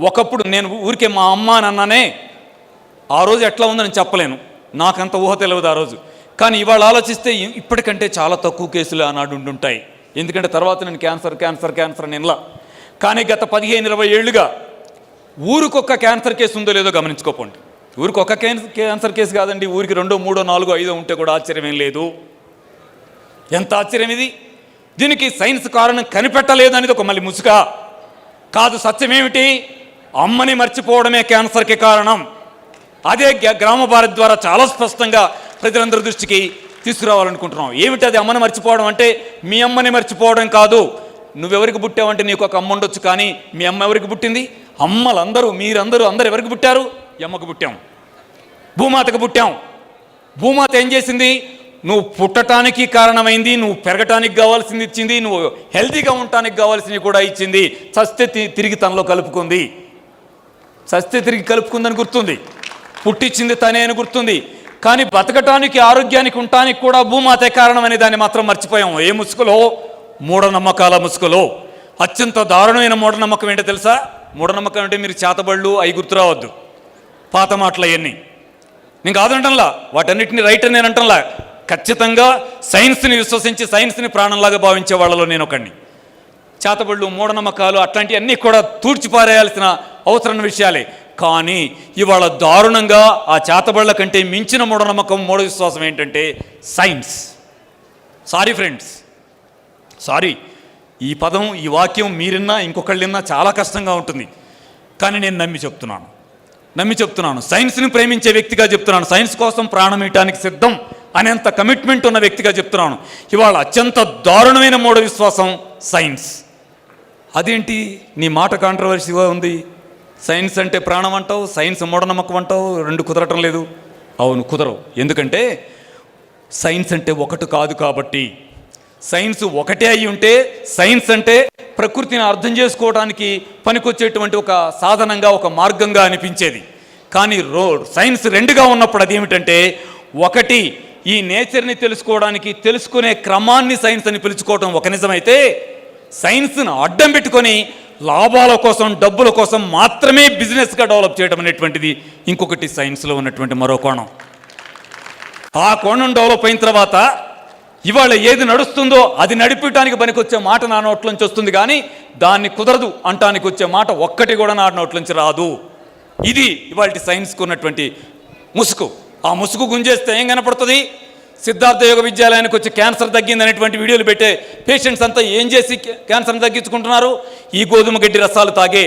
ఒకప్పుడు నేను ఊరికే మా అమ్మ నాన్ననే ఆ రోజు ఎట్లా ఉందని చెప్పలేను. నాకంత ఊహ తెలియదు ఆ రోజు. కానీ ఇవాళ ఆలోచిస్తే ఇప్పటికంటే చాలా తక్కువ కేసులు ఆనాడు ఉంటుంటాయి ఎందుకంటే తర్వాత నేను క్యాన్సర్ క్యాన్సర్ క్యాన్సర్ అని ఇలా కానీ గత పదిహేను ఇరవై ఏళ్ళుగా ఊరికొక్క క్యాన్సర్ కేసు ఉందో లేదో గమనించుకోపోండి. ఊరికి ఒక క్యాన్సర్ కేసు కాదండి ఊరికి రెండో మూడో నాలుగో ఐదో ఉంటే కూడా ఆశ్చర్యం ఏం లేదు. ఎంత ఆశ్చర్యం ఇది? దీనికి సైన్స్ కారణం కనిపెట్టలేదు అనేది ఒక మళ్ళీ ముసుక. కాదు సత్యమేమిటి అమ్మని మర్చిపోవడమే క్యాన్సర్కి కారణం. అదే గ్రామ భారత్ ద్వారా చాలా స్పష్టంగా ప్రజలందరి దృష్టికి తీసుకురావాలనుకుంటున్నాం. ఏమిటి అది అమ్మని మర్చిపోవడం అంటే మీ అమ్మని మర్చిపోవడం కాదు. నువ్వెవరికి పుట్టావంటే నీకు ఒక అమ్మ ఉండొచ్చు కానీ మీ అమ్మ ఎవరికి పుట్టింది? అమ్మలందరూ మీరందరూ అందరు ఎవరికి పుట్టారు? అమ్మకు పుట్టాం. భూమాతకు పుట్టాం. భూమాత ఏం చేసింది? నువ్వు పుట్టటానికి కారణమైంది నువ్వు పెరగటానికి కావాల్సింది ఇచ్చింది నువ్వు హెల్తీగా ఉండటానికి కావాల్సింది కూడా ఇచ్చింది. చస్తే తిరిగి తనలో కలుపుకుంది. చస్తే తిరిగి కలుపుకుందని గుర్తుంది. పుట్టించింది తనే అని గుర్తుంది. కానీ బతకటానికి ఆరోగ్యానికి ఉండటానికి కూడా భూమాతే కారణం అనే దాన్ని మాత్రం మర్చిపోయాం ఏ ముసుగులో? మూఢనమ్మకాల ముసుగులో. అత్యంత దారుణమైన మూఢనమ్మకం ఏంటో తెలుసా? మూఢనమ్మకం అంటే మీరు చేతబళ్ళు అవి గుర్తురావద్దు. పాత మాటలు అవన్నీ నేను కాదంటంలా వాటన్నిటిని రైట్ అని నేను అంటంలా. ఖచ్చితంగా సైన్స్ని విశ్వసించి సైన్స్ని ప్రాణంలాగా భావించే వాళ్ళలో నేను ఒకడిని చేతబళ్ళు మూఢనమ్మకాలు అట్లాంటివన్నీ కూడా తూడ్చిపారేయాల్సిన అవసరమైన విషయాలే. కానీ ఇవాళ దారుణంగా ఆ చేతబళ్ళ కంటే మించిన మూఢనమ్మకం మూఢ విశ్వాసం ఏంటంటే సైన్స్. Sorry friends. సారీ. ఈ పదం ఈ వాక్యం మీరిన్నా ఇంకొకళ్ళిన్నా చాలా కష్టంగా ఉంటుంది. కానీ నేను నమ్మి చెప్తున్నాను. నమ్మి చెప్తున్నాను. సైన్స్ని ప్రేమించే వ్యక్తిగా చెప్తున్నాను. సైన్స్ కోసం ప్రాణం ఇవ్వటానికి సిద్ధం అనేంత కమిట్మెంట్ ఉన్న వ్యక్తిగా చెప్తున్నాను. ఇవాళ అత్యంత దారుణమైన మూఢ విశ్వాసం సైన్స్. అదేంటి? నీ మాట కాంట్రవర్సీగా ఉంది. సైన్స్ అంటే ప్రాణం అంటావు సైన్స్ మూఢనమ్మకం అంటావు రెండు కుదరటం లేదు. అవును కుదరవు. ఎందుకంటే సైన్స్ అంటే ఒకటి కాదు కాబట్టి. సైన్స్ ఒకటే అయి ఉంటే సైన్స్ అంటే ప్రకృతిని అర్థం చేసుకోవడానికి పనికొచ్చేటువంటి ఒక సాధనంగా ఒక మార్గంగా అనిపించేది. కానీ రో సైన్స్ రెండుగా ఉన్నప్పుడు అదేమిటంటే ఒకటి ఈ నేచర్ని తెలుసుకోవడానికి తెలుసుకునే క్రమాన్ని సైన్స్ అని పిలుచుకోవడం ఒక నిజమైతే సైన్స్ను అడ్డం పెట్టుకొని లాభాల కోసం డబ్బుల కోసం మాత్రమే బిజినెస్గా డెవలప్ చేయడం అనేటువంటిది ఇంకొకటి సైన్స్లో ఉన్నటువంటి మరో కోణం. ఆ కోణం డెవలప్ అయిన తర్వాత ఇవాళ ఏది నడుస్తుందో అది నడిపించడానికి పనికొచ్చే మాట నా నోట్లోంచి వస్తుంది కానీ దాన్ని కుదరదు అంటానికి వచ్చే మాట ఒక్కటి కూడా నా నోట్లోంచి రాదు. ఇది ఇవాళ సైన్స్కు ఉన్నటువంటి ముసుగు. ఆ ముసుగు గుంజేస్తే ఏం కనపడుతుంది? సిద్ధార్థ యోగ విద్యాలయానికి వచ్చి క్యాన్సర్ తగ్గింది అనేటువంటి వీడియోలు పెట్టే పేషెంట్స్ అంతా ఏం చేసి క్యాన్సర్ని తగ్గించుకుంటున్నారు? ఈ గోధుమ గడ్డి రసాలు తాగే